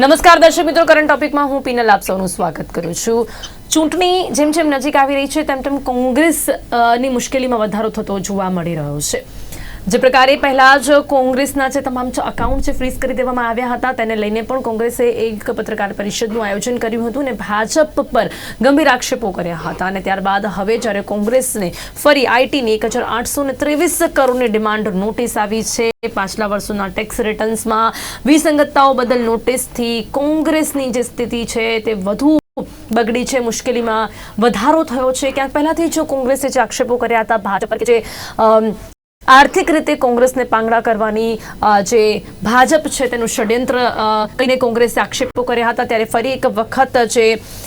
નમસ્કાર દર્શક મિત્રો કરંટ ટોપિકમાં હું પીનલ આપ સૌનું સ્વાગત કરું છું. ચૂંટણી જેમ જેમ નજીક આવી રહી છે તેમ તેમ કોંગ્રેસ અ, મુશ્કેલીમાં વધારો થતો જોવા મળી રહ્યો છે. જે પ્રકારે પહેલા જ કોંગ્રેસના જે તમામ જે અકાઉન્ટ છે ફ્રીઝ કરી દેવામાં આવ્યા હતા, તેને લઈને પણ કોંગ્રેસે એક પત્રકાર પરિષદનું આયોજન કર્યું હતું અને ભાજપ પર ગંભીર આક્ષેપો કર્યા હતા. અને ત્યારબાદ હવે જ્યારે કોંગ્રેસને ફરી આઈટીની એક હજાર આઠસો ને ત્રેવીસ કરોડની ડિમાન્ડ નોટિસ આવી છે, પાછલા વર્ષોના ટેક્સ રિટર્ન્સમાં વિસંગતતાઓ બદલ નોટિસથી કોંગ્રેસની જે સ્થિતિ છે તે વધુ બગડી છે, મુશ્કેલીમાં વધારો થયો છે. ક્યાંક પહેલાથી જો કોંગ્રેસે જે આક્ષેપો કર્યા હતા, ભાજપ પર કે જે આર્થિક રીતે કોંગ્રેસને પાંગડા કરવાની જે ભાજપ છે તેનું ષડયંત્ર કહીને કોંગ્રેસે આક્ષેપો કર્યા હતા ત્યારે ફરી એક વખત જે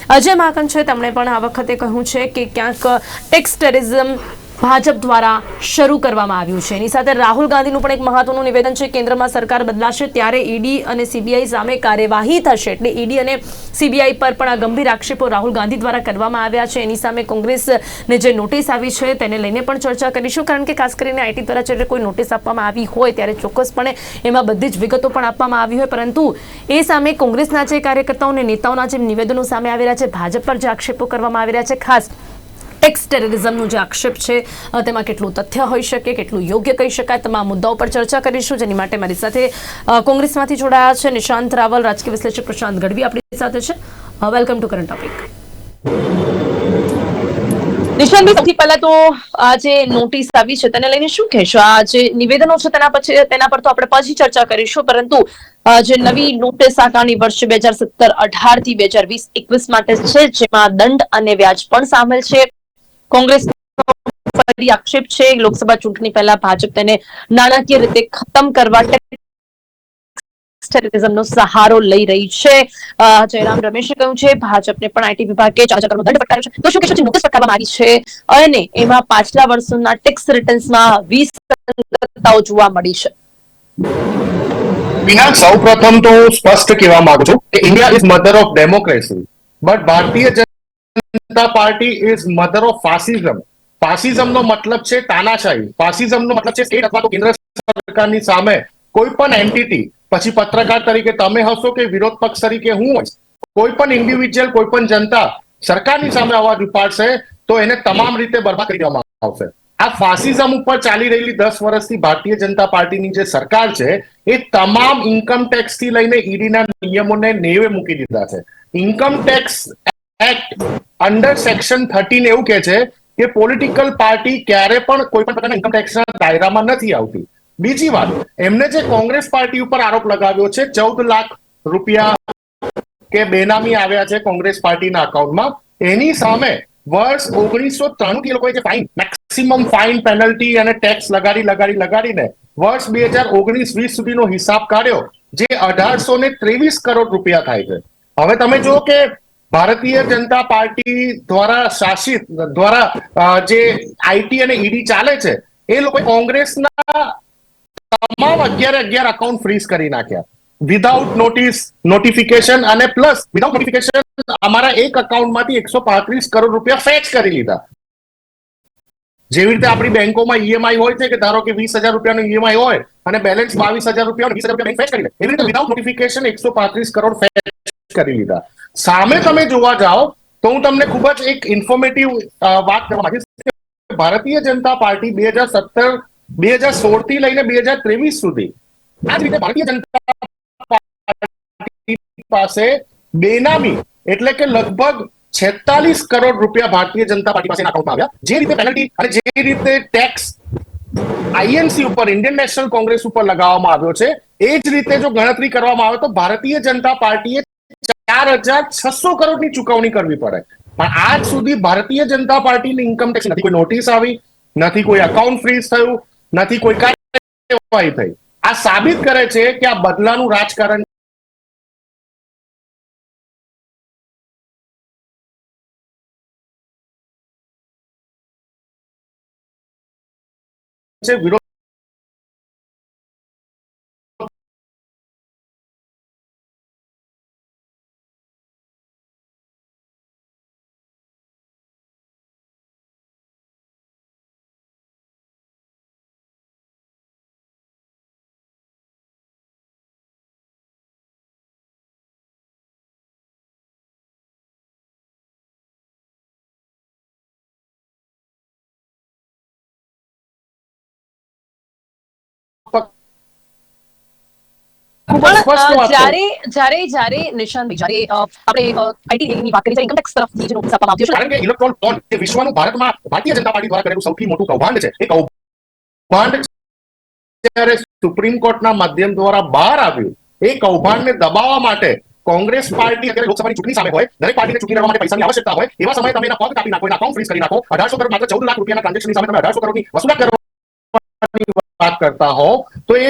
અજય માકન છે તેમણે પણ આ વખતે કહ્યું છે કે ક્યાંક ટેક્સ ટેરિઝમ ભાજપ દ્વારા શરૂ કરવામાં આવ્યું છે. એની સાથે રાહુલ ગાંધીનું પણ એક મહત્વનું નિવેદન છે. કેન્દ્રમાં સરકાર બદલાશે ત્યારે ઈડી અને સીબીઆઈ સામે કાર્યવાહી થશે. એટલે ઈડી અને સીબીઆઈ પર પણ આ ગંભીર આક્ષેપો રાહુલ ગાંધી દ્વારા કરવામાં આવ્યા છે. એની સામે કોંગ્રેસને જે નોટિસ આવી છે તેને લઈને પણ ચર્ચા કરીશું. કારણ કે ખાસ કરીને આઈટી દ્વારા જ્યારે કોઈ નોટિસ આપવામાં આવી હોય ત્યારે ચોક્કસપણે એમાં બધી જ વિગતો પણ આપવામાં આવી હોય. પરંતુ એ સામે કોંગ્રેસના જે કાર્યકર્તાઓ અને નેતાઓના જે નિવેદનો સામે આવી રહ્યા છે, ભાજપ પર જે આક્ષેપો કરવામાં આવી રહ્યા છે, ખાસ ટેક્સ ટેરરિઝમનો જે આક્ષેપ છે તેમાં કેટલું તથ્ય હોઈ શકે, કેટલું યોગ્ય કહી શકાય, તમામ મુદ્દાઓ પર ચર્ચા કરીશું. જેની માટે મારી સાથે કોંગ્રેસમાંથી જોડાયા છે નિશાંત રાવલ, રાજકીય વિશ્લેષક પ્રશાંત ગઢવી આપણી સાથે છે. વેલકમ ટુ કરંટ ટોપિક નિશાંતભાઈ સૌથી પહેલા તો આ જે નોટિસ આવી છે, તેને લઈને શું કહેશો? આ જે નિવેદનો છે તેના પછી, તેના પર તો આપણે પછી ચર્ચા કરીશું, પરંતુ જે નવી નોટિસ આગામી વર્ષ બે હજાર સત્તર અઢારથી બે હજાર વીસ એકવીસ માટે છે, જેમાં દંડ અને વ્યાજ પણ સામેલ છે. કોંગ્રેસ ફરી આક્ષેપ છે લોકસભા ચૂંટણી પહેલા ભાજપ તેને નાણાકીય રીતે ખતમ કરવા ટેરરિઝમનો સહારો લઈ રહી છે. જયરામ રમેશે કહ્યું છે, ભાજપને પણ આઈટી વિભાગે ચાર દંડ ફટકાર્યો છે. તો શું કહેશો નોટિસ ફટકારવામાં આવી છે? અને એમાં પાછલા વર્ષોના ટેક્સ રિટર્ન્સમાં વીસ જોવા મળી છે. વિનાક સૌ પ્રથમ તો સ્પષ્ટ કહેવા માંગુ છું કે India is mother of democracy. But Bharatiya Janata Party is mother of fascism ફાસિઝમનો મતલબ છે તાનાશાહી. ફાસિઝમનો મતલબ છે સ્ટેટ અથવા તો કેન્દ્ર સરકારની સામે કોઈ પણ એન્ટિટી પછી પત્રકાર તરીકે તમે હશો કે વિરોધ પક્ષ તરીકે હું હોઈશ, કોઈ પણ ઇન્ડિવિજ્યુઅલ કોઈ પણ જનતા સરકારની સામે અવાજ ઉપાડશે, તો એને તમામ રીતે બરબાદ કરી દેવામાં આવશે. આ ફાસિઝમ ઉપર ચાલી રહેલી દસ વર્ષથી ભારતીય જનતા પાર્ટીની જે સરકાર છે, એ તમામ ઇન્કમ ટેક્સથી લઈને ઈડીના નિયમોને નેવે મૂકી દીધા છે. Income tax act under section thirteen એવું કે છે કે પોલિટિકલ પાર્ટી ક્યારે પણ કોઈ પણ પ્રકારના ઇન્કમ ટેક્સના દાયરામાં નથી આવતી. બીજી વાત, એમને જે કોંગ્રેસ પાર્ટી ઉપર આરોપ લગાવ્યો છે, ચૌદ લાખ રૂપિયા કે બેનામી આવ્યા છે કોંગ્રેસ પાર્ટીના અકાઉન્ટમાં એની સામે વર્ષ ઓગણીસો ત્રાણું થી લોકોએ જે ફાઇન મેક્સિમમ ફાઇન પેનલ્ટી અને ટેક્સ લગાડી લગાડી, લગાડીને વર્ષ બે હજાર ઓગણીસ વીસ સુધીનો હિસાબ કાઢ્યો, જે અઢારસો ને ત્રેવીસ કરોડ રૂપિયા થાય છે. હવે તમે જુઓ કે ભારતીય જનતા પાર્ટી દ્વારા શાસિત, દ્વારા જે આઈટી અને ઈડી ચાલે છે, એ લોકો કોંગ્રેસના તમામ અગિયાર અગિયાર અકાઉન્ટ ફ્રીઝ કરી નાખ્યા. વિધાઉટ નોટિસ નોટિફિકેશન અને પ્લસ વિધાઉટ નોટિફિકેશન અમારા એક અકાઉન્ટમાંથી એકસો પાંત્રીસ કરોડ રૂપિયા ફેચ કરી લીધા. જેવી રીતે આપણી બેંકોમાં ઈએમઆઈ હોય છે કે ધારો કે વીસ હજાર રૂપિયાનો ઈએમઆઈ હોય અને બેલેન્સ બાવીસ હજાર રૂપિયા વીસ હજાર રૂપિયા ફેચ કરી લે. એવી રીતે વિધાઉટ નોટિફિકેશન એકસો પાંત્રીસ કરોડ ફેચ કરી લીધા. સામે તમે જોવા જાઓ, તો હું તમને ખૂબ જ એક ઇન્ફોર્મેટિવ વાત કરવા માંગીશ ભારતીય જનતા પાર્ટી બે હજાર સત્તર, બે હજાર સોળથી લઈને બે હજાર ત્રેવીસ સુધી આ જ રીતે ભારતીય જનતા પાર્ટી પાસે બેનામી એટલે કે લગભગ છેતાલીસ કરોડ રૂપિયા ભારતીય જનતા પાર્ટી પાસે અકાઉન્ટમાં આવ્યા. જે રીતે પેનલ્ટી અને જે રીતે ટેક્સ આઈએનસી ઉપર ઇન્ડિયન નેશનલ કોંગ્રેસ ઉપર લગાવવામાં આવ્યો છે, એ જ રીતે જો ગણતરી કરવામાં આવે તો ભારતીય જનતા પાર્ટીએ ચાર હજાર છસો કરોડની ચુકવણી કરવી પડે. પણ આજ સુધી ભારતીય જનતા પાર્ટીની ઇન્કમ ટેક્સ નથી. કોઈ નોટિસ આવી, નથી કોઈ અકાઉન્ટ ફ્રીઝ થયું, નથી કોઈ કાર્યવાહી થઈ. આ સાબિત કરે છે કે આ બદલાનું રાજકારણ છે. વિરોધ જ્યારે જ્યારે જ્યારે નિશાન જ્યારે આપણે આઈટી વાત કરી ઇન્કમ ટેક્સ તરફ જે નોટિસ આપવામાં આવ્યો છે કારણ કે ઇલેક્ટ્રોન બોન્ડ એ વિશ્વનું ભારતમાં ભારતીય જનતા પાર્ટી દ્વારા કરેલું સૌથી મોટું કૌભાંડ છે. એ કૌભાંડ જ્યારે સુપ્રીમ કોર્ટના માધ્યમ દ્વારા બહાર આવ્યું એ કૌભાંડને દબાવવા માટે કોંગ્રેસ પાર્ટી અત્યારે લોકસભાની ચૂંટણી સામે હોય દરેક પાર્ટીને ચૂંટણી લડવા માટે પૈસાની આવશ્યકતા હોય એવા સમયે તમે એના પગ કાપી નાખો એના અકાઉન્ટ ફ્રીઝ કરી નાખો અઢારસો કરોડ માત્ર ચૌદ લાખ રૂપિયાના ટ્રાન્ઝેક્શનની સામે તમે અઢારસો કરોડની વસૂલાત કરવાની વાત કરતા હો, તો એ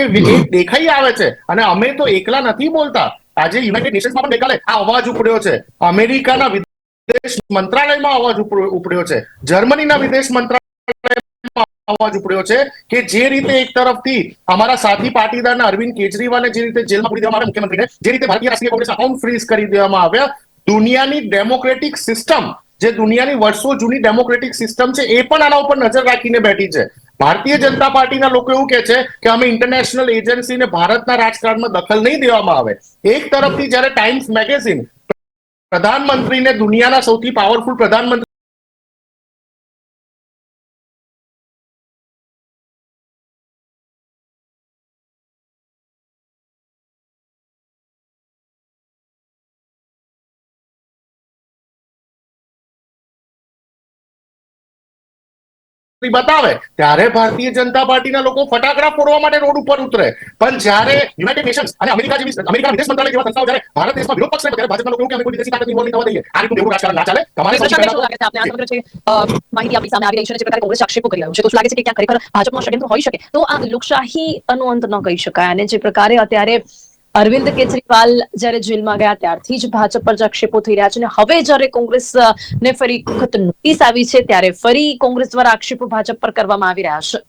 દેખાઈ આવે છે. અને અમે તો એકલા નથી બોલતા. આજે યુનાઇટેડ નેશન્સમાં પણ ગઈકાલે આ અવાજ ઉપડ્યો છે. અમેરિકાના વિદેશ મંત્રાલયમાં અવાજ ઉપડ્યો છે. જર્મનીના વિદેશ મંત્રાલયમાં અવાજ ઉપડ્યો છે કે જે રીતે એક તરફથી અમારા સાથી પાટીદારના અરવિંદ કેજરીવાલને જે રીતે જેલમાં પૂરી દેવામાં મુખ્યમંત્રીને, જે રીતે ભારતીય રાષ્ટ્રીય કોંગ્રેસ અકાઉન્ટ ફ્રીઝ કરી દેવામાં આવ્યા, દુનિયાની ડેમોક્રેટિક સિસ્ટમ જે દુનિયાની વર્ષો જૂની ડેમોક્રેટિક સિસ્ટમ છે, એ પણ આના ઉપર નજર રાખીને બેઠી છે. ભારતીય જનતા પાર્ટીના લોકો એવું કહે છે કે અમે ઇન્ટરનેશનલ એજન્સીને ભારતના રાજકારણમાં દખલ નહીં દેવામાં આવે. એક તરફથી જ્યારે ટાઈમ્સ મેગેઝિન પ્રધાનમંત્રીને દુનિયાના સૌથી પાવરફુલ પ્રધાનમંત્રી બતાવે. ત્યારે ભારતીય જનતા પાર્ટીના લોકો ફટાકડા ફોડવા માટે રોડ ઉપર ઉતરે. પણ જ્યારે યુનાઇટેડ નેશન્સ અને અમેરિકા જેવી અમેરિકા વિદેશ મંત્રાલય જેવા સંસ્થાઓ જ્યારે ભારત દેશમાં વિરોધ પક્ષ ત્યારે ભાજપના લોકો કે અમે કોઈ વિદેશી તાકાતની બોલ થવા દઈએ. આ રીતનું એવું રાજકારણ ના ચાલે. તમારે માહિતી આપણી સામે આવી રહી છે જે પ્રકારે કોંગ્રેસ આક્ષેપો કરી રહ્યું છે તો લાગે છે કે ક્યાંક ખરેખર ભાજપનો ષડયંત્ર હોઈ શકે? તો આ લોકશાહી અનો અંત ન કહી શકાય અને જે પ્રકારે અત્યારે અરવિંદ કેજરીવાલ જ્યારે જેલમાં ગયા ત્યારથી જ ભાજપ પર આક્ષેપો થઈ રહ્યા છે અને હવે જ્યારે કોંગ્રેસ ને ફરી વખત નોટિસ આવી છે, ત્યારે ફરી કોંગ્રેસ દ્વારા આક્ષેપો ભાજપ પર કરવામાં આવી રહ્યા છે.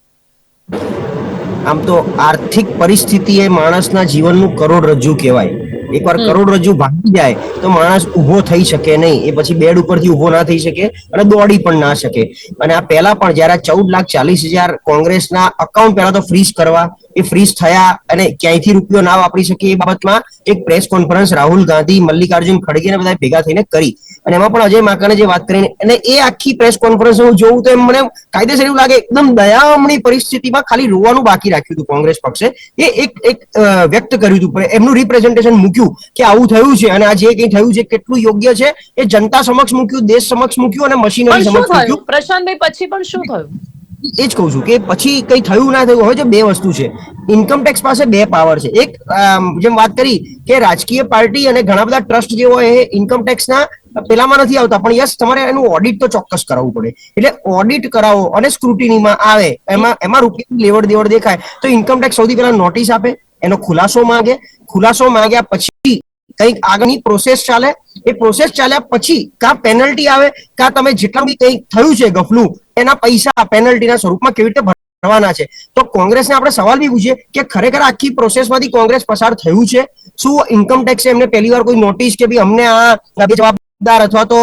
આમ તો આર્થિક પરિસ્થિતિ એ માણસના જીવનનું કરોડરજ્જુ કહેવાય. એકવાર કરોડરજ્જુ ભાગી જાય તો માણસ ઊભો થઈ શકે નહીં. એ પછી બેડ ઉપરથી ઊભો ના થઈ શકે અને દોડી પણ ના શકે. અને આ પહેલા પણ જયારે ચૌદ લાખ ચાલીસ હજાર કોંગ્રેસના અકાઉન્ટ પહેલા તો ફ્રીઝ કરવા, એ ફ્રીઝ થયા અને ક્યાંયથી રૂપિયો ના વાપરી શકે એ બાબતમાં એક પ્રેસ કોન્ફરન્સ રાહુલ ગાંધી, મલ્લિકાર્જુન ખડગે બધા ભેગા થઈને કરી. અને એમાં પણ અજય માકાને જે વાત કરીને અને એ આખી પ્રેસ કોન્ફરન્સ હું જોઉં તો એમ મને કાયદેસર એવું લાગે એકદમ દયામણી પરિસ્થિતિમાં ખાલી રોવાનું બાકી રાખ્યું હતું કોંગ્રેસ પક્ષે. એ એક એક વ્યક્ત કર્યું હતું એમનું રિપ્રેઝન્ટેશન મૂક્યું કે આવું થયું છે અને આ જે કંઈ થયું છે કેટલું યોગ્ય છે એ જનતા સમક્ષ મૂક્યું દેશ સમક્ષ મૂક્યું અને મશીનરી સમક્ષ મૂક્યું. પ્રશાંતભાઈ પછી પણ શું થયું? એ જ કહું છું કે પછી કઈ થયું ના થયું હવે જો બે વસ્તુ છે. ઇન્કમ ટેક્સ પાસે બે પાવર છે. એક જેમ વાત કરી કે રાજકીય પાર્ટી અને ઘણા બધા ટ્રસ્ટ જે હોય એ ઇન્કમ ટેક્સના પેલામાં નથી આવતા, પણ યસ, તમારે એનું ઓડિટ તો ચોક્કસ કરાવવું પડે. એટલે ઓડિટ કરાવો અને સ્ક્રુટિનીમાં આવે, એમાં એમાં રૂપિયાની લેવડ દેવડ દેખાય, તો ઇન્કમ ટેક્સ સૌથી પહેલા નોટિસ આપે, એનો ખુલાસો માંગે. ખુલાસો માંગ્યા પછી કંઈક આગળની પ્રોસેસ ચાલે. એ પ્રોસેસ ચાલ્યા પછી કા પેનલ્ટી આવે, કા તમે જેટલા બી કંઈક થયું છે ગફલું, એના પૈસા પેનલ્ટીના સ્વરૂપમાં કેવી રીતે ભરવાના છે. તો કોંગ્રેસને આપણે સવાલ બી પૂછીએ કે ખરેખર આખી પ્રોસેસમાંથી કોંગ્રેસ પસાર થયું છે? શું ઇન્કમ ટેક્સ એમને પહેલી વાર કોઈ નોટિસ કે ભાઈ અમને આ બે જવાબદાર અથવા તો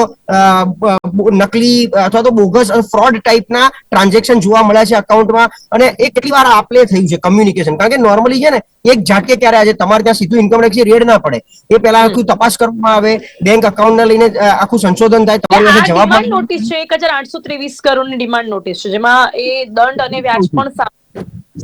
નકલી અથવા તો બોગસ ફ્રોડ ટાઈપના ટ્રાન્ઝેક્શન જોવા મળ્યા છે અકાઉન્ટમાં અને એ કેટલી વાર આપલે થયું છે કમ્યુનિકેશન કારણ કે નોર્મલી છે ને એક ઝાટકે ક્યારે આજે તમારે ત્યાં સીધું ઇન્કમ ટેક્સ રેડ ના પડે. એ પહેલા આખું તપાસ કરવામાં આવે બેંક અકાઉન્ટ ને લઈને આખું સંશોધન થાય તમારી પાસે જવાબ નોટિસ છે એક હજાર આઠસો ત્રેવીસ કરોડની ડિમાન્ડ નોટિસ છે જેમાં એ દંડ અને વ્યાજ પણ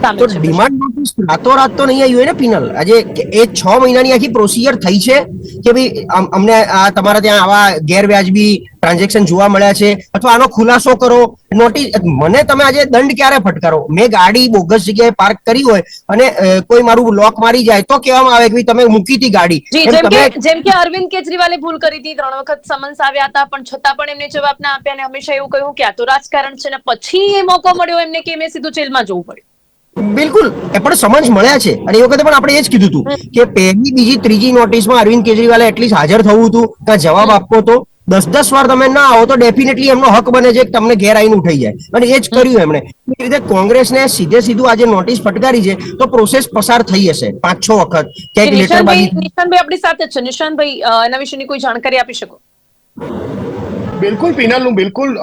તો ડિમાન્ડ નોટિસ રાતોરાત તો નહીં આવ્યું હોય ને પિનલ? આજે એ છ મહિનાની આખી પ્રોસિજર થઈ છે કે ભાઈ અમને આ તમારા ત્યાં આવા ગેરવ્યાજબી ટ્રાન્ઝેક્શન જોવા મળ્યા છે અથવા આનો ખુલાસો કરો. નોટિસ મને તમે આજે દંડ ક્યારે ફટકારો? મેં ગાડી બોગસ જગ્યાએ પાર્ક કરી હોય અને કોઈ મારું લોક મારી જાય તો કહેવામાં આવે કે ભાઈ તમે મૂકી હતી ગાડી. જેમ કે જેમ કે અરવિંદ કેજરીવાલે ભૂલ કરી હતી ત્રણ વખત સમન્સ આવ્યા હતા પણ છતાં પણ એમને જવાબ ના આપ્યા અને હંમેશા એવું કહ્યું કે આ તો રાજકારણ છે ને પછી એ મોકો મળ્યો એમને કે મેં સીધું જેલમાં જવું પડ્યું. બિલકુલ. એ પણ સમજ મળ્યા છે. અને એ વખતે પણ આપણે એ જ કીધું હતું કે પહેલી બીજી ત્રીજી નોટિસમાં અરવિંદ કેજરીવાલે એટલીસ્ટ હાજર થવું હતું. ત્યાં જવાબ આપવો તો. દસ દસ વાર તમે ના આવો તો ડેફિનેટલી એમનો હક બને છે કે તમને ઘેર આવીને ઉઠાઈ જાય. અને એ જ કર્યું એમણે. એ રીતે કોંગ્રેસને સીધે સીધું આજે નોટિસ ફટકારી છે તો પ્રોસેસ પસાર થઈ હશે પાંચ છ વખત ક્યાંક લેટર નિશાંતભાઈ બાજી નિશાંતભાઈ આપણી સાથે છે. નિશાનભાઈ એના વિશેની કોઈ જાણકારી આપી શકો? બિલકુલ પિનલનું બિલકુલ.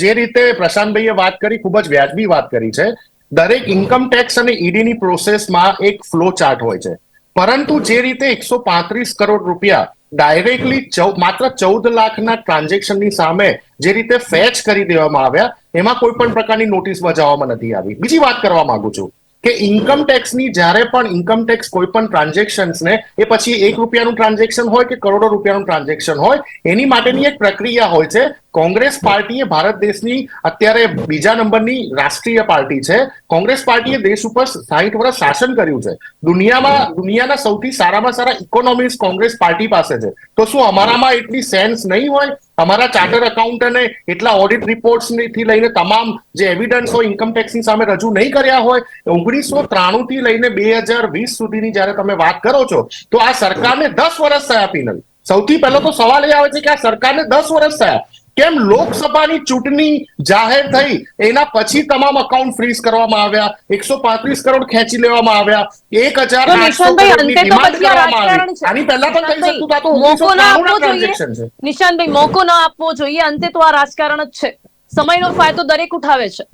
જે રીતે પ્રશાંતભાઈએ વાત કરી ખૂબ જ વ્યાજબી વાત કરી છે. દરેક ઇન્કમ ટેક્સ અને ઈડીની પ્રોસેસમાં એક ફ્લો ચાર્ટ હોય છે. પરંતુ જે રીતે એકસો પાંત્રીસ કરોડ રૂપિયા ડાયરેક્ટલી માત્ર ચૌદ લાખના ટ્રાન્ઝેક્શનની સામે જે રીતે ફેચ કરી દેવામાં આવ્યા, એમાં કોઈ પણ પ્રકારની નોટિસ બજાવવામાં નથી આવી. બીજી વાત કરવા માંગુ છું કે ઇન્કમ ટેક્સની જ્યારે પણ ઇન્કમ ટેક્સ કોઈ પણ ટ્રાન્ઝેક્શન્સને એ પછી એક રૂપિયાનું ટ્રાન્ઝેક્શન હોય કે કરોડો રૂપિયાનું ટ્રાન્ઝેક્શન હોય, એની માટેની એક પ્રક્રિયા હોય છે કોંગ્રેસ પાર્ટીએ ભારત દેશની અત્યારે બીજા નંબરની રાષ્ટ્રીય પાર્ટી છે. કોંગ્રેસ પાર્ટીએ દેશ ઉપર સાહીઠ વર્ષ શાસન કર્યું છે. દુનિયામાં, દુનિયાના સૌથી સારામાં સારા ઇકોનોમિક્સ કોંગ્રેસ પાર્ટી પાસે છે. તો શું અમારામાં એટલી સેન્સ નહીં હોય? અમારા ચાર્ટર્ડ એકાઉન્ટને એટલા ઓડિટ રિપોર્ટ્સથી લઈને તમામ જે એવિડન્સ હોય ઇન્કમ ટેક્સની સામે રજૂ નહીં કર્યા હોય, ઓગણીસો ત્રાણું થી લઈને બે હજાર વીસ સુધીની જ્યારે તમે વાત કરો છો, તો આ સરકારને દસ વર્ષ થયા પીનલ. સૌથી પહેલો તો સવાલ એ આવે છે કે આ સરકારને દસ વર્ષ થયા. કેમ લોકસભાની ચૂંટણી જાહેર થઈ? એના પછી તમામ અકાઉન્ટ ફ્રીઝ કરવામાં આવ્યા. એકસો પાંત્રીસ કરોડ ખેંચી લેવામાં આવ્યા. એક હજાર આની પહેલા પણ કહી શકતું તો મોકો ના આપવો જોઈએ. નિશાનભાઈ મોકો ના આપવો જોઈએ. અંતે તો આ રાજકારણ જ છે. સમયનો ફાયદો દરેક ઉઠાવે છે.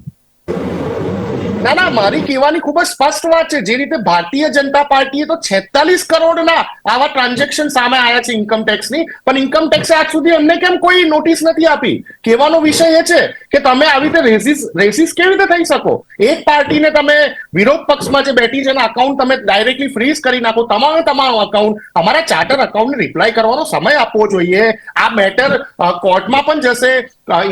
ના ના, મારી કહેવાની ખૂબ જ સ્પષ્ટ વાત છે. જે રીતે ભારતીય જનતા પાર્ટીએ તો છેતાલીસ કરોડના આવા ટ્રાન્ઝેક્શન સામે આવ્યા છે ઇન્કમ ટેક્સની પણ ઇન્કમ ટેક્સે આજ સુધી અમને કેમ કોઈ નોટિસ નથી આપી? કહેવાનો વિષય એ છે કે તમે આવી રીતે રેસિસ રેસિસ કેવી રીતે થઈ શકો? એક પાર્ટીને તમે વિરોધ પક્ષમાં જે બેઠી છે એના અકાઉન્ટ તમે ડાયરેક્ટલી ફ્રીઝ કરી નાખો. તમામે તમામ અકાઉન્ટ અમારા ચાર્ટર અકાઉન્ટને રિપ્લાય કરવાનો સમય આપવો જોઈએ. આ મેટર કોર્ટમાં પણ જશે.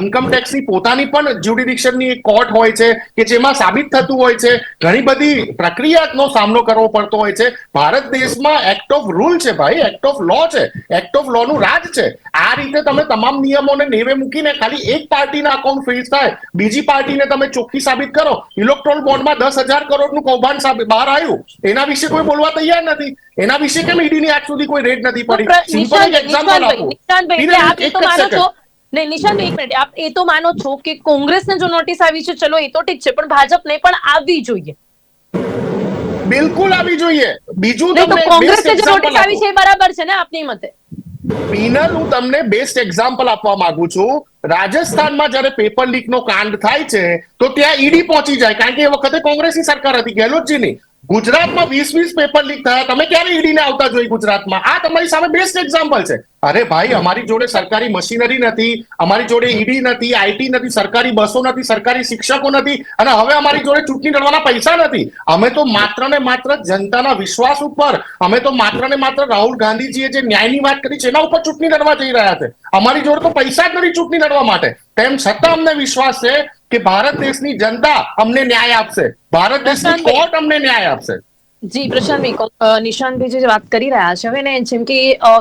ઇન્કમ ટેક્સની પોતાની પણ જ્યુડિડિક્શનની કોર્ટ હોય છે કે જેમાં સાબિત થતું હોય છે. ઘણી બધી પ્રક્રિયાનો સામનો કરવો પડતો હોય છે. ભારત દેશમાં એક્ટ ઓફ રૂલ છે ભાઈ એક્ટ ઓફ લો છે. એક્ટ ઓફ લો નું રાજ છે. આ રીતે તમે તમામ નિયમોને નેવે મૂકીને ખાલી એક પાર્ટીના અકાઉન્ટ ફ્રીઝ થાય. બીજી પાર્ટીને તમે ચોખ્ખી સાબિત કરો. ઇલેક્ટ્રોલ બોન્ડમાં દસ હજાર કરોડનું કૌભાંડ સાબિત બહાર આવ્યું. એના વિશે કોઈ બોલવા તૈયાર નથી. એના વિશે કેમ ઈડીની આજ સુધી કોઈ રેડ નથી પડી? સિમ્પલ એક્ઝામ્પલ આપો. નહીં નિશાંતભાઈ, એક મિનિટ. આપ એ તો માનો છો કે કોંગ્રેસને જો નોટિસ આવી છે ચલો એ તો ઠીક છે પણ ભાજપને પણ આવવી જોઈએ. બિલકુલ આવી જોઈએ. બીજું તમને કોંગ્રેસને best જે નોટિસ આવી છે એ બરાબર છે ને આપની મતે? પીનલ હું તમને બેસ્ટ એક્ઝામ્પલ આપવા માંગુ છું. રાજસ્થાનમાં જ્યારે પેપર લીક નો કાંડ થાય છે તો ત્યાં ઈડી પહોંચી જાય કારણ કે એ વખતે કોંગ્રેસની સરકાર હતી ગેહલોતજીની ગુજરાતમાં વીસ વીસ પેપર લીક થયા. તમે ક્યારે ઈડીને આવતા જોઈ ગુજરાતમાં? આ તમારી સામે બેસ્ટ એક્ઝામ્પલ છે. અરે ભાઈ, અમારી જોડે સરકારી મશીનરી નથી, અમારી જોડે ઈડી નથી આઈટી નથી, સરકારી બસો નથી, સરકારી શિક્ષકો નથી, અને હવે અમારી જોડે ચૂંટણી લડવાના પૈસા નથી. અમે તો માત્ર ને માત્ર જનતાના વિશ્વાસ ઉપર, અમે તો માત્ર ને માત્ર રાહુલ ગાંધીજીએ જે ન્યાયની વાત કરી છે, એના ઉપર ચૂંટણી લડવા જઈ રહ્યા છે. અમારી જોડે તો પૈસા જ નથી ચૂંટણી લડવા માટે. તેમ છતાં અમને વિશ્વાસ છે કે ભારત દેશની જનતા અમને ન્યાય આપશે. ભારત દેશની કોર્ટ અમને ન્યાય આપશે. જી પ્રશાંતભાઈ નિશાંતભાઈ જે વાત કરી રહ્યા છે, હવે ને જેમ કે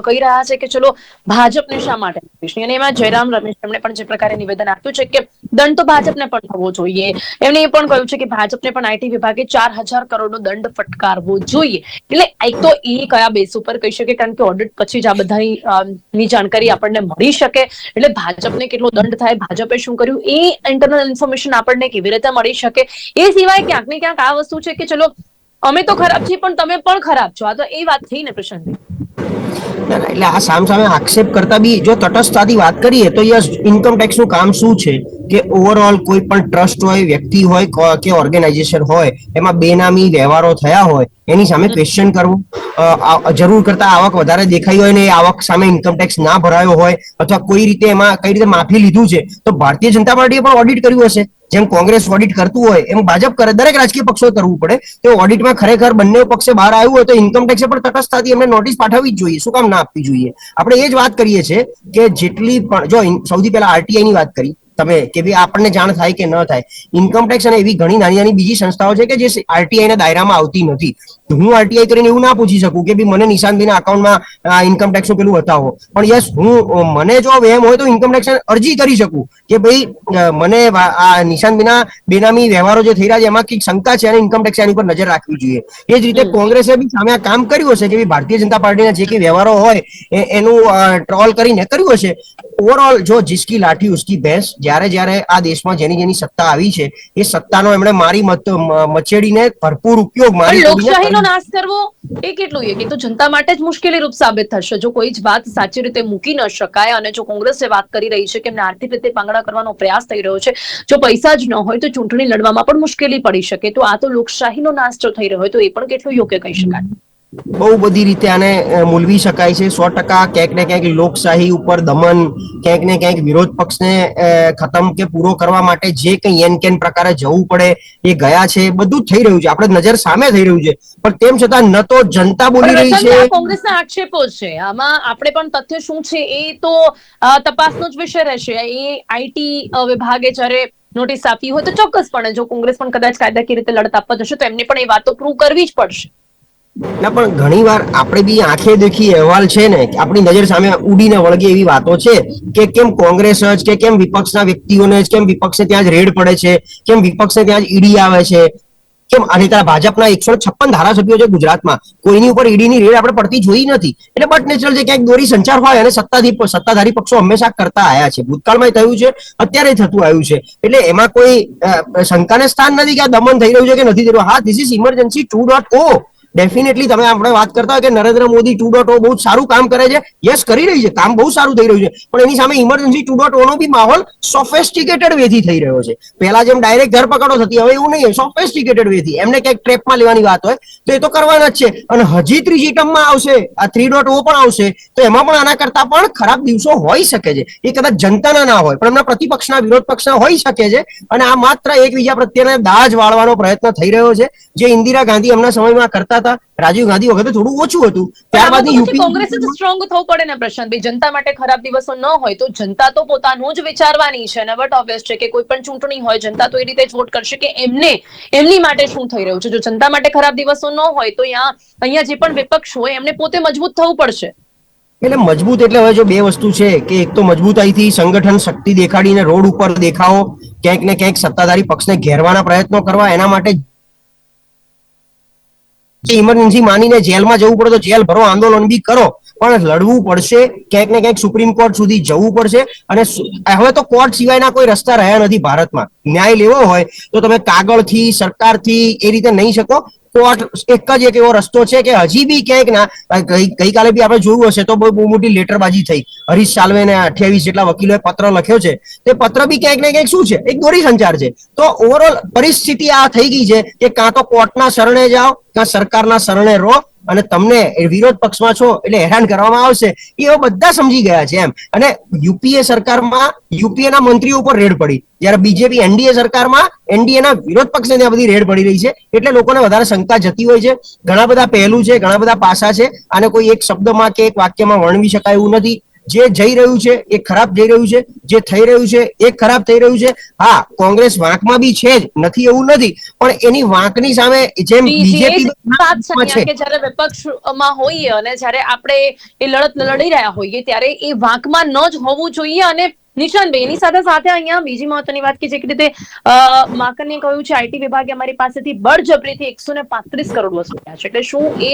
કહી રહ્યા છે કે ચલો, ભાજપને શા માટે અને એમાં જયરામ રમેશ, એમણે પણ જે પ્રકારે નિવેદન આપ્યું છે કે દંડ તો ભાજપને પણ થવો જોઈએ. એમણે એ પણ કહ્યું છે કે ભાજપને પણ આઈટી વિભાગે ચાર હજાર કરોડનો દંડ ફટકારવો જોઈએ. એટલે એક તો એ કયા બેસ ઉપર કહી શકે, કારણ કે ઓડિટ પછી જ આ બધાની જાણકારી આપણને મળી શકે. એટલે ભાજપને કેટલો દંડ થાય, ભાજપે શું કર્યું? એ ઇન્ટરનલ ઇન્ફોર્મેશન આપણને કેવી રીતે મળી શકે? એ સિવાય ક્યાંક ને ક્યાંક આ વસ્તુ છે કે ચલો અમે તો ખરાબ છીએ પણ તમે પણ ખરાબ છો. આ તો એ વાત થઈ ને પ્રશાંતભાઈ. એટલે આ સામસામે આક્ષેપ કરતા બી જો તટસ્થતાથી વાત કરીએ તો યસ ઇન્કમ ટેક્સનું કામ શું છે? કે ઓવરઓલ કોઈ પણ ટ્રસ્ટ હોય વ્યક્તિ હોય કો- કે ઓર્ગેનાઇઝેશન હોય એમાં બેનામી વ્યવહારો થયા હોય એની સામે ક્વેશ્ચન કરવું. જરૂર કરતા આવક વધારે દેખાઈ હોય ને એ આવક સામે ઇન્કમ ટેક્સ ના ભરાયો હોય અથવા કોઈ રીતે એમાં કઈ રીતે માફી લીધું છે તો ભારતીય જનતા પાર્ટીએ પણ ઓડિટ કર્યું હશે. જેમ કોંગ્રેસ ઓડિટ કરતું હોય, એમ ભાજપ કરે. દરેક રાજકીય પક્ષો કરવું પડે. તો ઓડિટમાં ખરેખર બંને પક્ષે બહાર આવ્યું હોય તો ઇન્કમ ટેક્સે પણ તટસ્થતાથી એમને નોટિસ પાઠવવી જ જોઈએ. શું કામ ના આપવી જોઈએ? આપણે એ જ વાત કરીએ છીએ કે જેટલી પણ, જો સૌથી પહેલા આરટીઆઈ ની વાત કરી, તમે, કે ભાઈ આપણને જાણ થાય કે ન થાય. ઇન્કમ ટેક્સ અને એવી ઘણી નાની નાની બીજી સંસ્થાઓ છે કે જે આરટીઆઈ ના દાયરામાં આવતી નથી. હું આરટીઆઈ કરીને એવું ના પૂછી શકું કે ભાઈ મને નિશાંતભાઈના અકાઉન્ટમાં ઇન્કમ ટેક્સ પેલું બતાવો. પણ યસ હું મને જો વહેમ હોય તો ઇન્કમ ટેક્સ અરજી કરી શકું કે ભાઈ મને આ નિશાંતભાઈના બેનામી વ્યવહારો જે થઈ રહ્યા છે એમાં કંઈક શંકા છે અને ઇન્કમ ટેક્સ એની પર નજર રાખવી જોઈએ. એ જ રીતે કોંગ્રેસે બી સામે આ કામ કર્યું હશે કે ભાઈ ભારતીય જનતા પાર્ટીના જે કંઈ વ્યવહારો હોય એનું ટ્રોલ કરીને કર્યું હશે. ઓવરઓલ જો જિસકી લાઠી ઉસકી ભેંસ જ્યારે જ્યારે આ દેશમાં જેની જેની સત્તા આવી છે એ સત્તાનો એમણે મારી મત મચેડીને ભરપૂર ઉપયોગ મારી કરી. નાશ કરવો એ કેટલું એ તો જનતા માટે જ મુશ્કેલી રૂપ સાબિત થશે. જો કોઈ જ વાત સાચી રીતે મૂકી ન શકાય અને જો કોંગ્રેસ વાત કરી રહી છે કે એમને આર્થિક રીતે પાંગડા કરવાનો પ્રયાસ થઈ રહ્યો છે, જો પૈસા જ ન હોય તો ચૂંટણી લડવામાં પણ મુશ્કેલી પડી શકે. તો આ તો લોકશાહીનો નાશ જો થઈ રહ્યો હોય તો એ પણ કેટલું યોગ્ય કહી શકાય? બહુ બધી રીતે આને મૂલવી શકાય છે. સો ટકા ક્યાંક ને ક્યાંક લોકશાહી ઉપર દમન ક્યાંક ને ક્યાંક વિરોધ પક્ષને ખતમ કે પૂરો કરવા માટે જે કંઈ એન કેન પ્રકારે જવું પડે એ ગયા છે. બધું જ થઈ રહ્યું છે. આપણે નજર સામે થઈ રહ્યું છે. પણ તેમ છતાં ન તો જનતા બોલી રહી છે. કોંગ્રેસના આક્ષેપો છે. આમાં આપણે પણ તથ્ય શું છે એ તો તપાસનો જ વિષય રહેશે. એ આઈટી વિભાગે જ્યારે નોટિસ આપી હોય તો ચોક્કસપણે જો કોંગ્રેસ પણ કદાચ કાયદાકીય રીતે લડત આપવા જશે તો એમને પણ એ વાતો પ્રૂવ કરવી જ પડશે. ના, પણ ઘણી વાર આપણે બી આંખે દેખી અહેવાલ છે ને કે આપણી નજર સામે ઉડીને વળગે એવી વાતો છે કે કેમ કોંગ્રેસ જ કે કેમ વિપક્ષના વ્યક્તિઓને જ કેમ વિપક્ષે ત્યાં જ રેડ પડે છે, કેમ વિપક્ષે ત્યાં જ ઈડી આવે છે, કેમ અને ત્યાં ભાજપના એકસો છપ્પન ધારાસભ્યો છે ગુજરાતમાં, કોઈની ઉપર ઈડીની રેડ આપણે પડતી જોઈ નથી. એટલે બટ નેચરલ છે ક્યાંક દોરી સંચાર હોય અને સત્તાધી સત્તાધારી પક્ષો હંમેશા કરતા આવ્યા છે. ભૂતકાળમાં થયું છે, અત્યારે થતું આવ્યું છે. એટલે એમાં કોઈ શંકાને સ્થાન નથી કે આ દમન થઈ રહ્યું છે કે નથી થઈ રહ્યું. હા this is emergency two dot o definitely તમે આપણે વાત કરતા હોય કે Narendra Modi two dot o બહુ સારું કામ કરે છે. યસ કરી રહી છે. કામ બહુ સારું થઈ રહ્યું છે. પણ એની સામે ઇમરજન્સી ટુ ડોટ નો બી માહોલ સોફેસ્ટિકેટેડ વેથી થઈ રહ્યો છે. પહેલા જેમ ડાયરેક્ટ ધરપકડો થતી, હવે એવું નહીં સોફેસ્ટિકેટેડ વેથી એમને ક્યાંક ટ્રેપમાં લેવાની વાત હોય, તો એ તો કરવાના જ છે. અને હજી ત્રીજી ટર્મમાં આવશે. આ થ્રી ડોટ ઓ પણ આવશે, તો એમાં પણ આના કરતા પણ ખરાબ દિવસો હોઈ શકે છે. એ કદાચ જનતાના ના હોય, પણ એમના પ્રતિપક્ષના, વિરોધ પક્ષના હોઈ શકે છે. અને આ માત્ર એકબીજા પ્રત્યેના દાજ વાળવાનો પ્રયત્ન થઈ રહ્યો છે. જે ઇન્દિરા ગાંધી એમના સમયમાં કરતા હતા. રાજીવ ગાંધી વખતે થોડું ઓછું હતું. ત્યારબાદ કોંગ્રેસ સ્ટ્રોંગ થવું પડે ને પ્રશાંત જનતા માટે ખરાબ દિવસો ન હોય તો જનતા તો પોતાનું જ વિચારવાની છે ને. બટ ઓબ્વિયસ છે કે કોઈ પણ ચૂંટણી હોય જનતા તો એ રીતે જ વોટ કરશે કે એમને એમની માટે શું થઈ રહ્યું છે? જો જનતા માટે ખરાબ દિવસો ન હોય તો અહીંયા જે પણ વિપક્ષ હોય એમને પોતે મજબૂત થવું પડશે. એટલે મજબૂત એટલે હવે જો બે વસ્તુ છે. કે એક તો મજબૂતાઈથી સંગઠન શક્તિ દેખાડીને રોડ ઉપર દેખાવો ક્યાંક ને ક્યાંક સત્તાધારી પક્ષને ઘેરવાના પ્રયત્નો કરવા એના માટે ઇમરજન્સી માનીને જેલમાં જવું પડે તો જેલ ભરો આંદોલન બી કરો. પણ લડવું પડશે, ક્યાંક ને ક્યાંક સુપ્રીમ કોર્ટ સુધી જવું પડશે અને હવે તો કોર્ટ સિવાયના કોઈ રસ્તા રહ્યા નથી ભારતમાં. ન્યાય લેવો હોય તો તમે કાગળથી, સરકારથી એ રીતે નહીં શકો. કોર્ટ એક જ એક એવો રસ્તો છે કે હજી બી ક્યાંક ના ગઈકાલે બી આપણે જોયું હશે તો બહુ મોટી લેટરબાજી થઈ. હરીશ સાલવે ને અઠ્યાવીસ જેટલા વકીલોએ પત્ર લખ્યો છે. તે પત્ર બી ક્યાંક ને ક્યાંક શું છે? એક દોરી સંચાર છે. તો ઓવરઓલ પરિસ્થિતિ આ થઈ ગઈ છે કે કાં તો કોર્ટના શરણે જાઓ, કાં સરકારના શરણે રહો અને તમને વિરોધ પક્ષમાં છો એટલે હેરાન કરવામાં આવશે. એ બધા સમજી ગયા છે એમ. અને યુપીએ સરકારમાં યુપીએ ના મંત્રીઓ ઉપર રેડ પડી. જ્યારે બીજેપી, એનડીએ સરકારમાં એનડીએ ના વિરોધ પક્ષને ત્યાં બધી રેડ પડી રહી છે. એટલે લોકોને વધારે શંકા જતી હોય છે. ઘણા બધા પહેલું છે, ઘણા બધા પાસા છે. આને કોઈ એક શબ્દમાં કે એક વાક્યમાં વર્ણવી શકાય એવું નથી. જે જઈ રહ્યું છે એ ખરાબ જઈ રહ્યું છે જે થઈ રહ્યું છે એ ખરાબ થઈ રહ્યું છે. હા કોંગ્રેસ વાંકમાં બી છે જ નથી એવું નથી પણ એની વાંકની સામે જેમ બીજેપી કે જ્યારે વિપક્ષમાં હોઈએ અને જ્યારે આપણે એ લડત લડી રહ્યા હોઈએ ત્યારે એ વાંકમાં ન જ હોવું જોઈએ અને નિશાનભાઈ એની સાથે સાથે અહીંયા બીજી મહત્વની વાત કે જે રીતે અ, કહ્યું છે આઈટી વિભાગે અમારી પાસેથી બળજબરીથી એકસો ને પાંત્રીસ કરોડ વસૂલ્યા છે. એટલે શું એ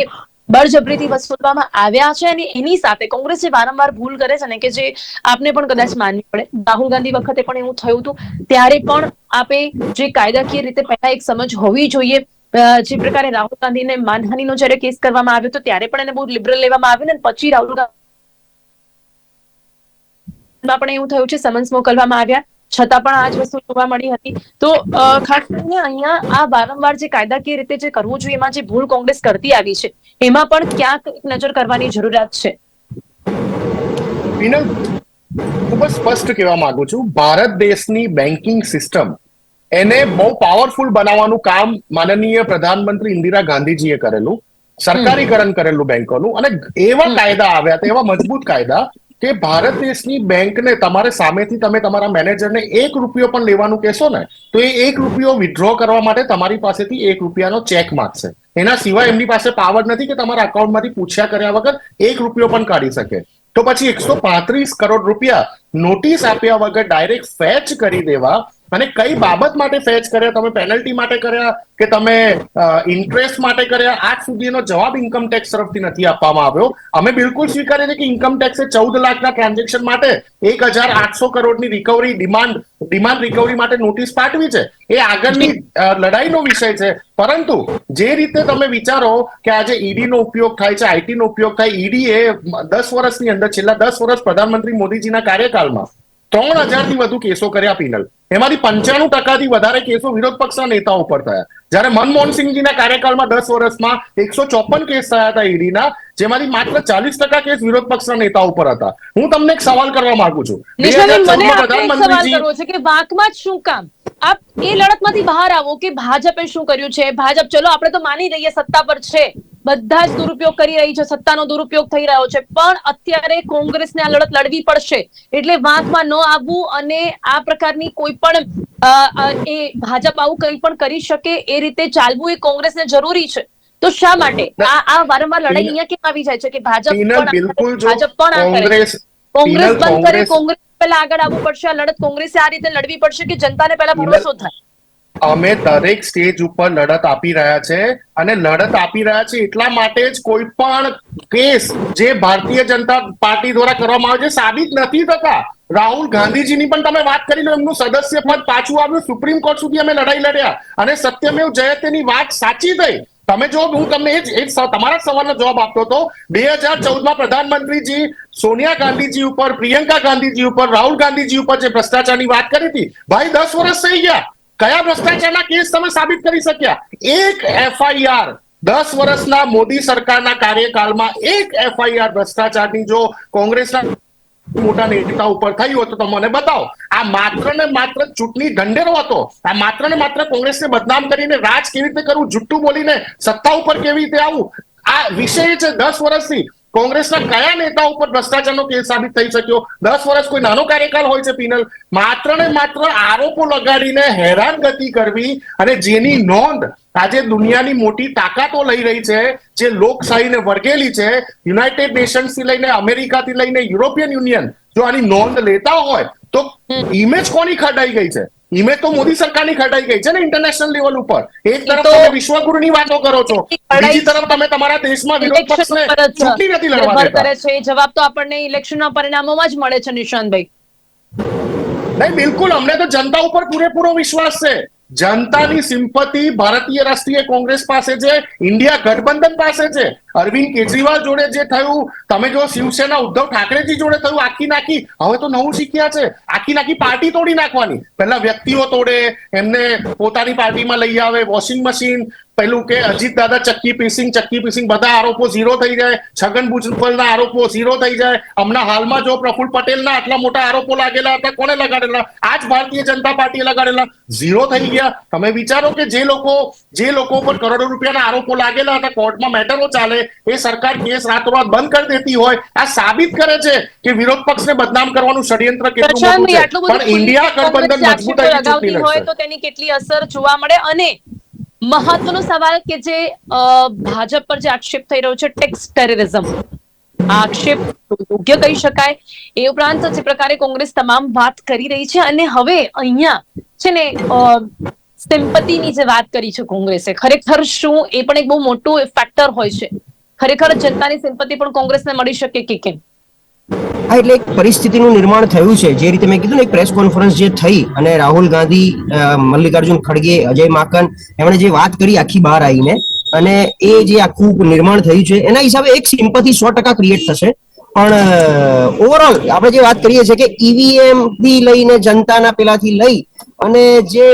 બળજબરીથી વસૂલવામાં આવ્યા છે અને એની સાથે કોંગ્રેસ જે વારંવાર ભૂલ કરે છે ને કે જે આપને પણ કદાચ માનવી પડે. રાહુલ ગાંધી વખતે પણ એવું થયું હતું. ત્યારે પણ આપે જે કાયદાકીય રીતે પહેલા એક સમજ હોવી જોઈએ. જે પ્રકારે રાહુલ ગાંધીને માનહાનિનો જ્યારે કેસ કરવામાં આવ્યો હતો, ત્યારે પણ એને બહુ લિબરલ લેવામાં આવ્યું ને પછી રાહુલ ગાંધી પણ એવું થયું છે, સમન્સ મોકલવામાં આવ્યા. છતાં પણ આ જ વસ્તુ જોવા મળી હતી. તો ખાસ કરીને અહીંયા આ વારંવાર જે કાયદાકીય રીતે જે કરવું જોઈએ એમાં જે ભૂલ કોંગ્રેસ કરતી આવી છે એમાં પણ ક્યાંક એક નજર કરવાની જરૂરિયાત છે. વિનલ ખૂબ જ સ્પષ્ટ કહેવા માંગુ છું. ભારત દેશની બેન્કિંગ સિસ્ટમ એને બહુ પાવરફુલ બનાવવાનું કામ માનનીય પ્રધાનમંત્રી ઇન્દિરા ગાંધીજીએ કરેલું સરકારીકરણ કરેલું બેંકોનું અને એવા કાયદા આવ્યા હતા એવા મજબૂત કાયદા કે ભારત દેશની બેંકને તમારે સામેથી તમે તમારા મેનેજરને એક રૂપિયો પણ લેવાનું કહેશો ને, તો એ એક રૂપિયો વિથડ્રો કરવા માટે તમારી પાસેથી એક રૂપિયાનો ચેક માંગશે. એના સિવાય એમની પાસે પાવર નથી કે તમારા અકાઉન્ટમાંથી પૂછ્યા કર્યા વગર એક રૂપિયો પણ કાઢી શકે. તો પછી એકસો પાંત્રીસ કરોડ રૂપિયા નોટિસ આપ્યા વગર ડાયરેક્ટ ફેચ કરી દેવા અને કઈ બાબત માટે ફેચ કર્યા? તમે પેનલ્ટી માટે કર્યા કે તમે ઇન્ટરેસ્ટ માટે કર્યા? આજ સુધીનો જવાબ ઇન્કમ ટેક્સ તરફથી નથી આપવામાં આવ્યો. અમે બિલકુલ સ્વીકારીએ છીએ કે ઇન્કમ ટેક્સે ચૌદ લાખના ટ્રાન્ઝેક્શન માટે એક હજાર આઠસો કરોડની રિકવરી ડિમાન્ડ ડિમાન્ડ રિકવરી માટે નોટિસ પાઠવી છે. એ આગળની લડાઈનો વિષય છે. પરંતુ જે રીતે તમે વિચારો કે આજે ઈડીનો ઉપયોગ થાય છે આઈટીનો ઉપયોગ થાય ઈડી એ દસ વર્ષની અંદર છેલ્લા દસ વર્ષ પ્રધાનમંત્રી મોદીજીના કાર્યકાળમાં ત્રણ હજારથી વધુ કેસો કર્યા પિનલ. એમાંથી પંચાણું ટકાથી વધારે કેસો વિરોધ પક્ષના નેતાઓ ઉપર થયા. જ્યારે મનમોહન સિંહજીના કાર્યકાળમાં દસ વર્ષમાં એકસો ચોપન કેસ થયા હતા ઈડીના જેમાંથી માત્ર ચાલીસ ટકા કેસ વિરોધ પક્ષના નેતાઓ ઉપર હતા. હું તમને એક સવાલ કરવા માંગુ છું. પ્રધાનમંત્રીજી કે વાંકમાં શું કામ? આપ એ લડતમાંથી બહાર આવો કે ભાજપે શું કર્યું છે? ભાજપ ચલો આપણે તો માની લઈએ સત્તા પર છે. બધા જ દુરુપયોગ કરી રહી છે સત્તાનો દુરુપયોગ થઈ રહ્યો છે. પણ અત્યારે કોંગ્રેસને આ લડત લડવી પડશે એટલે વાંકમાં ન આવવું અને આ પ્રકારની કોઈ પણ એ ભાજપ આવું કંઈ પણ કરી શકે એ રીતે ચાલવું એ કોંગ્રેસને જરૂરી છે. તો શા માટે? આ આ વારંવાર લડાઈ અહીંયા કેમ આવી જાય છે કે ભાજપ પણ ભાજપ પણ આ કરે કોંગ્રેસ બંધ કરે કોંગ્રેસ કોંગ્રેસ પહેલા આગળ આવવું પડશે આ લડત કોંગ્રેસે આ રીતે લડવી પડશે કે જનતાને પહેલા ભરોસો થાય? અમે દરેક સ્ટેજ ઉપર લડત આપી રહ્યા છે અને લડત આપી રહ્યા છે એટલા માટે જ કોઈ પણ કેસ જે ભારતીય જનતા પાર્ટી દ્વારા કરવામાં આવે છે, સાબિત નથી થતા. રાહુલ ગાંધીજીની પણ તમે વાત કરી લો, એમનું સદસ્ય પદ પાછું આવ્યું, સુપ્રીમ કોર્ટ સુધી અમે લડાઈ લડ્યા. અને સત્યમેવ જયતેની વાત સાચી થઈ. તમે જો, હું તમને એ જ- તમારા સવાલનો જવાબ આપતો હતો. બે હજાર ચૌદમાં પ્રધાનમંત્રીજી સોનિયા ગાંધીજી ઉપર, પ્રિયંકા ગાંધીજી ઉપર, રાહુલ ગાંધીજી ઉપર જે ભ્રષ્ટાચારની વાત કરી હતી, ભાઈ દસ વર્ષ થઈ ગયા. કયા ભ્રષ્ટાચારના કેસ તમે સાબિત કરી શક્યા? એક એફઆઈઆર. દસ વર્ષના મોદી સરકારના કાર્યકાળમાં એક એફઆઈઆર ભ્રષ્ટાચારની જો કોંગ્રેસના મોટા નેતા ઉપર થયું હતું તો મને બતાવો. આ માત્ર ને માત્ર ચૂંટણી ઢંઢેરો હતો. આ માત્ર ને માત્ર કોંગ્રેસને બદનામ કરીને રાજ કેવી રીતે કરવું? જુઠ્ઠું બોલીને સત્તા ઉપર કેવી રીતે આવવું આ વિષય છે દસ વર્ષથી. કોંગ્રેસના કયા નેતા ઉપર ભ્રષ્ટાચારનો કેસ સાબિત થઈ શક્યો? દસ વર્ષ કોઈ નાનો કાર્યકાળ હોય છે પિનલ. માત્ર ને માત્ર આરોપો લગાડીને હેરાનગતિ કરવી અને જેની નોંધ આજે દુનિયાની મોટી તાકાતો લઈ રહી છે જે લોકશાહીને વળગેલી છે યુનાઇટેડ નેશન્સથી લઈને અમેરિકાથી લઈને યુરોપિયન યુનિયન જો આની નોંધ લેતા હોય તો ઇમેજ કોની ખડાઈ ગઈ છે? ઇમેજ તો મોદી સરકારની ખટાઈ ગઈ છે ને ઇન્ટરનેશનલ લેવલ ઉપર. એક તરફ તમે વિશ્વગુરુની વાતો કરો છો બીજી તરફ તમે તમારા દેશમાં વિરોધ પક્ષને ચૂંટણી નથી લડવા દેતા. કરે છે એ જવાબ તો આપણને ઇલેક્શનના પરિણામોમાં જ મળે છે નિશાંતભાઈ. નહીં બિલકુલ અમને તો જનતા ઉપર પૂરેપૂરો વિશ્વાસ છે. જનતાની સિમ્પતિ ભારતીય રાષ્ટ્રીય કોંગ્રેસ પાસે છે ઇન્ડિયા ગઠબંધન પાસે છે. અરવિંદ કેજરીવાલ જોડે જે થયું, તમે જો શિવસેના ઉદ્ધવ ઠાકરેજી જોડે થયું, આખી નાખી, હવે તો નવું શીખ્યા છે. આખી નાખી પાર્ટી તોડી નાખવાની. પહેલા વ્યક્તિઓ તોડે, એમને પોતાની પાર્ટીમાં લઈ આવે, વોશિંગ મશીન, પેલું કે અજીત દાદા ચક્કી પીસિંગ ચક્કી પીસિંગ, બધા આરોપો ઝીરો થઈ જાય. છગન ભુજબળના આરોપો ઝીરો થઈ જાય. હમણાં હાલમાં જો પ્રફુલ પટેલના આટલા મોટા આરોપો લાગેલા હતા, કોને લગાડેલા? આજ ભારતીય જનતા પાર્ટીએ લગાડેલા. ઝીરો થઈ ગયા. તમે વિચારો કે જે લોકો જે લોકો પર કરોડો રૂપિયાના આરોપો લાગેલા હતા, કોર્ટમાં મેટરો ચાલે એ સરકાર કેસ રાતોરાત બંધ કરી દેતી હોય. આ સાબિત કરે છે કે વિરોધ પક્ષને બદનામ કરવાનું ષડયંત્ર કેટલું મોટું છે. પણ ઇન્ડિયા ગઠબંધન મજબૂતાઈથી હોય તો તેની કેટલી અસર જોવા મળે? અને મહત્વનો સવાલ કે જે ભાજપ પર જે આક્ષેપ થઈ રહ્યો છે ટેક્સ ટેરરિઝમ. આક્ષેપ યોગ્ય કહી શકાય. એ ઉપરાંત જે પ્રકારે કોંગ્રેસ તમામ વાત કરી રહી છે અને હવે અહીંયા છે ને સિમ્પતીની જે વાત કરી છે કોંગ્રેસે ખરેખર શું એ પણ એક બહુ મોટું ફેક્ટર હોય છે. ખરેખર જનતાની સિમ્પતિ પણ કોંગ્રેસને મળી શકે કે કેમ? હા, એટલે એક પરિસ્થિતિનું નિર્માણ થયું છે. જે રીતે મેં કીધું ને, એક પ્રેસ કોન્ફરન્સ જે થઈ અને રાહુલ ગાંધી મલ્લિકાર્જુન ખડગે, અજય માકન, એમણે જે વાત કરી આખી બહાર આવીને, અને એ જે આખું નિર્માણ થયું છે, એના હિસાબે એક સિમ્પથી સો ટકા ક્રિએટ થશે. પણ ઓવરઓલ આપણે જે વાત કરીએ છીએ કે ઈવીએમથી લઈને જનતાના પેલાથી લઈ અને જે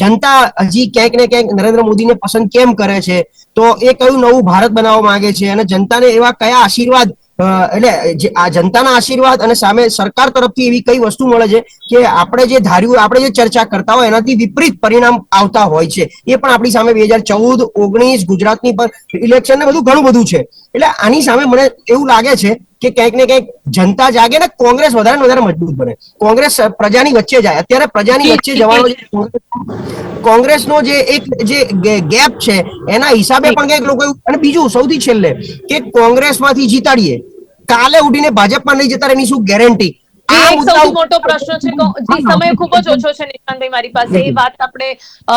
જનતા હજી ક્યાંક ને ક્યાંક નરેન્દ્ર મોદીને પસંદ કેમ કરે છે, તો એ કયું નવું ભારત બનાવવા માંગે છે અને જનતાને એવા કયા આશીર્વાદ એટલે આ જનતાના આશીર્વાદ અને સામે સરકાર તરફથી એવી કઈ વસ્તુ મળે છે કે આપણે જે ધાર્યું, આપણે જે ચર્ચા કરતા હોય એનાથી વિપરીત પરિણામ આવતા હોય છે. એ પણ આપણી સામે બે હજાર ચૌદ, ઓગણીસ ગુજરાતની પર ઇલેક્શન ને બધું ઘણું બધું છે. એટલે આની સામે મને એવું લાગે છે કે ક્યાંક ને ક્યાંક જનતા જાગે ને કોંગ્રેસ વધારે વધારે મજબૂત બને. કોંગ્રેસ પ્રજાની વચ્ચે જાય. અત્યારે પ્રજાની વચ્ચે જવાનો કોંગ્રેસનો જે એક જે ગેપ છે, એના હિસાબે પણ કંઈક લોકો અને બીજું સૌથી છેલ્લે કે કોંગ્રેસમાંથી જીતાડીએ. કાલે ઉઠીને ભાજપમાં નહીં જતા એની શું ગેરંટી સૌથી મોટો પ્રશ્ન છે કો- સમય ખૂબ જ ઓછો છે નિશાંતભાઈ મારી પાસે એ વાત આપણે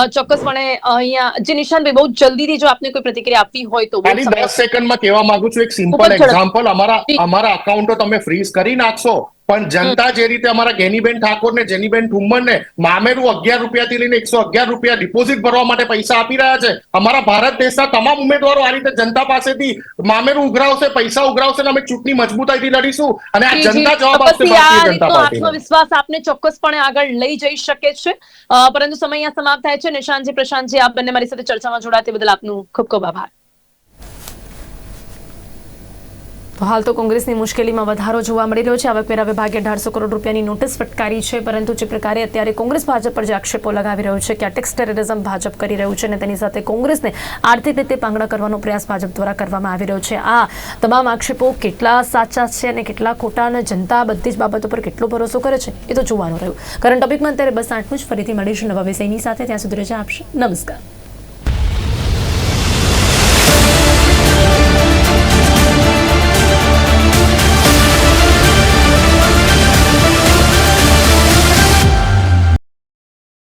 ચોક્કસપણે અહીંયા જે નિશાંતભાઈ બહુ જલ્દીથી જો આપને કોઈ પ્રતિક્રિયા આપવી હોય તો ખાલી દસ સેકન્ડમાં કહેવા માંગુ છું એક સિમ્પલ જ. એક્ઝામ્પલ અમારા જી. અમારા અકાઉન્ટો તમે ફ્રીઝ કરી નાખશો પણ જનતા જે રીતે અમારા ગેનીબેન ઠાકોર ને જેનીબેન ઠુમ્મર ને મામેરું અગિયાર રૂપિયાથી લઈને એકસો અગિયાર રૂપિયા ડિપોઝિટ ભરવા માટે પૈસા આપી રહ્યા છે અમારા ભારત દેશના તમામ ઉમેદવારો આ રીતે જનતા પાસેથી મામેરું ઉઘરાવશે પૈસા ઉઘરાવશે અને અમે ચૂંટણી મજબૂતાઈથી લડીશું અને આ. જનતા જવાબ આપશે આત્મવિશ્વાસ આપને ચોક્કસપણે આગળ લઈ જઈ શકે છે. પરંતુ સમય અહીંયા સમાપ્ત થાય છે. નિશાંતજી પ્રશાંતજી આપ બંને મારી સાથે ચર્ચામાં જોડાયા તે બદલ આપનું ખૂબ ખૂબ આભાર. હાલ તો કોંગ્રેસની મુશ્કેલીમાં વધારો જોવા મળી રહ્યો છે. આવકવેરા વિભાગે અઢારસો કરોડ રૂપિયાની નોટિસ ફટકારી છે, પરંતુ જે પ્રકારે અત્યારે કોંગ્રેસ ભાજપ પર જે આક્ષેપો લગાવી રહ્યો છે કે આ ટેક્સ ટેરરિઝમ ભાજપ કરી રહ્યું છે અને તેની સાથે કોંગ્રેસને આર્થિક રીતે પાંગડા કરવાનો પ્રયાસ ભાજપ દ્વારા કરવામાં આવી રહ્યો છે. આ તમામ આક્ષેપો કેટલા સાચા છે અને કેટલા ખોટા અને જનતા બધી જ બાબતો પર કેટલો ભરોસો કરે છે એ તો જોવાનું રહ્યું. કરંટ ટોપિકમાં અત્યારે બસ આટલું જ. ફરીથી મળીશું નવા વિષયની સાથે. ત્યાં સુધી રજા આપશે. નમસ્કાર.